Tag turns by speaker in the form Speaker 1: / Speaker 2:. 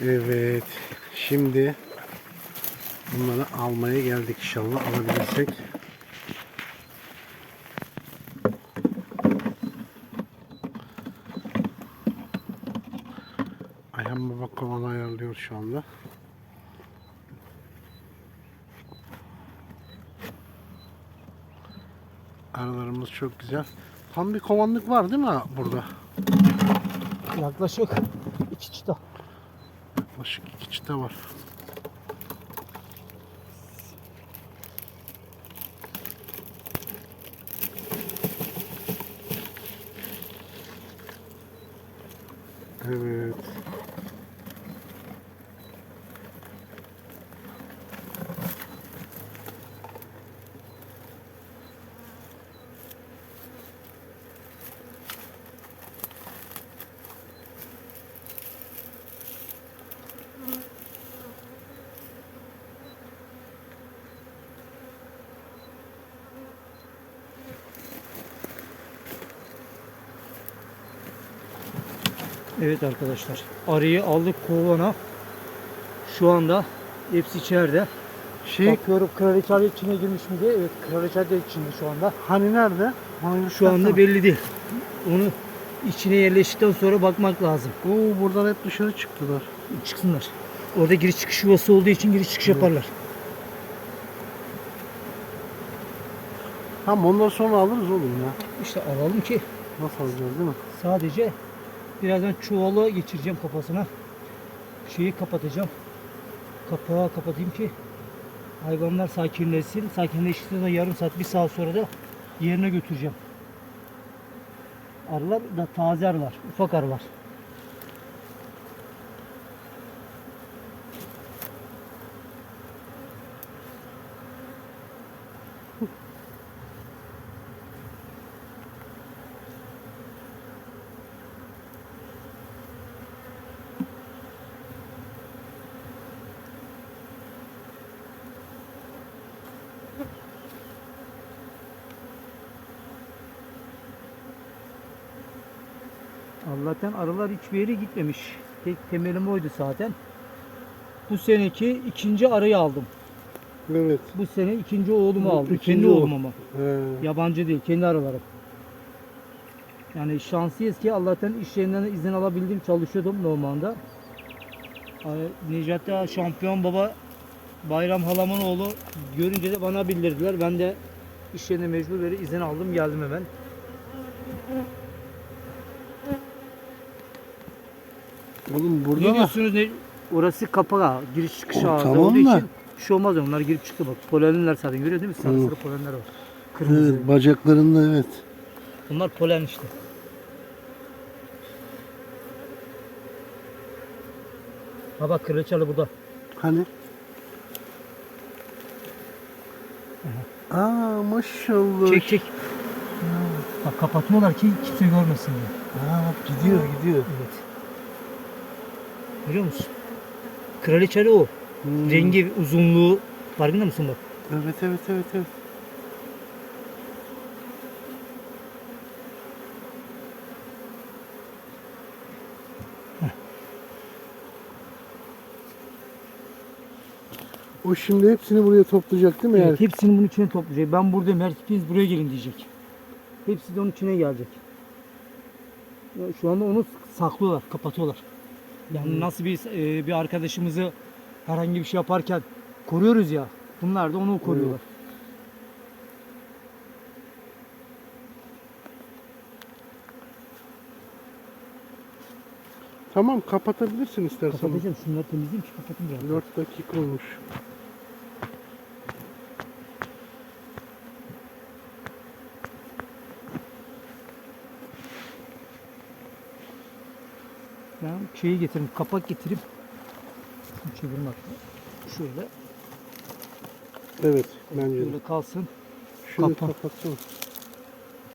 Speaker 1: Evet. Şimdi bunları almaya geldik inşallah alabilirsek. Ayhan baba kovanı ayarlıyor şu anda. Aralarımız çok güzel. Tam bir kovanlık var değil mi burada?
Speaker 2: Yaklaşık iki çıta.
Speaker 1: Yaklaşık iki çıta var. Evet.
Speaker 2: Evet arkadaşlar. Arıyı aldık kovana. Şu anda hepsi içeride.
Speaker 1: Şey
Speaker 2: Bakıyorum kraliçe içine girmiş mi diye. Evet kraliçe de içinde şu anda.
Speaker 1: hani nerede? Onu
Speaker 2: Şu anda
Speaker 1: göstersene.
Speaker 2: belli değil. Onu içine yerleştikten sonra bakmak lazım.
Speaker 1: Oo buradan hep dışarı çıktılar.
Speaker 2: Çıksınlar. Orada giriş çıkış yuvası olduğu için giriş çıkış yaparlar.
Speaker 1: Tamam ondan sonra alırız oğlum ya.
Speaker 2: İşte alalım ki
Speaker 1: Nasıl alacağız değil mi?
Speaker 2: sadece birazdan çuvalı geçireceğim kafasına. Şeyi kapatacağım. Kapağı kapatayım ki hayvanlar sakinleşsin. Sakinleştikten sonra yarım saat, bir saat sonra da yerine götüreceğim. Arılar da taze arılar, ufak arılar. Allah'tan arılar hiçbir yere gitmemiş. Tek temelim oydu zaten. Bu seneki ikinci arıyı aldım.
Speaker 1: Evet.
Speaker 2: Bu sene ikinci oğlumu aldım.
Speaker 1: ikinci
Speaker 2: kendi oğlum ama.
Speaker 1: He.
Speaker 2: Yabancı değil, kendi arılarım. Yani şanslıyız ki Allah'tan iş yerinden izin alabildim, çalışıyordum normalde. Ağa şampiyon baba Bayram halamın oğlu görünce de bana bildirdiler. Ben de iş yerine mecbur verip izin aldım geldim hemen.
Speaker 1: Oğlum
Speaker 2: Ne
Speaker 1: burada da
Speaker 2: diyorsunuz ne? Orası kapağı, giriş çıkış
Speaker 1: O
Speaker 2: ağzı
Speaker 1: tamam
Speaker 2: olduğu
Speaker 1: da-
Speaker 2: için bir şey olmaz onlar girip çıktı bak. Polenler zaten görüyor değil mi? Sarı sarı polenler var. Kırmızı.
Speaker 1: evet, bacaklarında evet.
Speaker 2: Bunlar polen işte. Ha bak kraliçalı burada.
Speaker 1: Hani? Aa maşallah.
Speaker 2: Çek çek. Bak kapatıyorlar ki kimse görmesin diye.
Speaker 1: Aa bak gidiyor gidiyor.
Speaker 2: Evet. Görüyor musun? Kraliçeli o.
Speaker 1: Hmm.
Speaker 2: Rengi, uzunluğu. Farkında mısın bak?
Speaker 1: Evet evet evet evet. O şimdi hepsini buraya toplayacak değil mi?
Speaker 2: Evet,
Speaker 1: yani?
Speaker 2: hepsini bunun içine toplayacak. Ben buradayım. Hepiniz buraya gelin diyecek. Hepsi de onun içine gelecek. Şu anda onu saklıyorlar, kapatıyorlar. Yani
Speaker 1: Hmm.
Speaker 2: nasıl bir e, bir arkadaşımızı herhangi bir şey yaparken koruyoruz ya. Bunlar da onu koruyorlar.
Speaker 1: Tamam kapatabilirsin istersen.
Speaker 2: Kapatacağım. Şunları temizleyeyim ki kapatayım biraz.
Speaker 1: 4 dakika olmuş.
Speaker 2: Şeyi getireyim, kapak getireyim. Çevirmek. Şöyle,
Speaker 1: Evet bence de.
Speaker 2: şöyle kalsın.
Speaker 1: Şunu
Speaker 2: Kapat.
Speaker 1: kapatsana.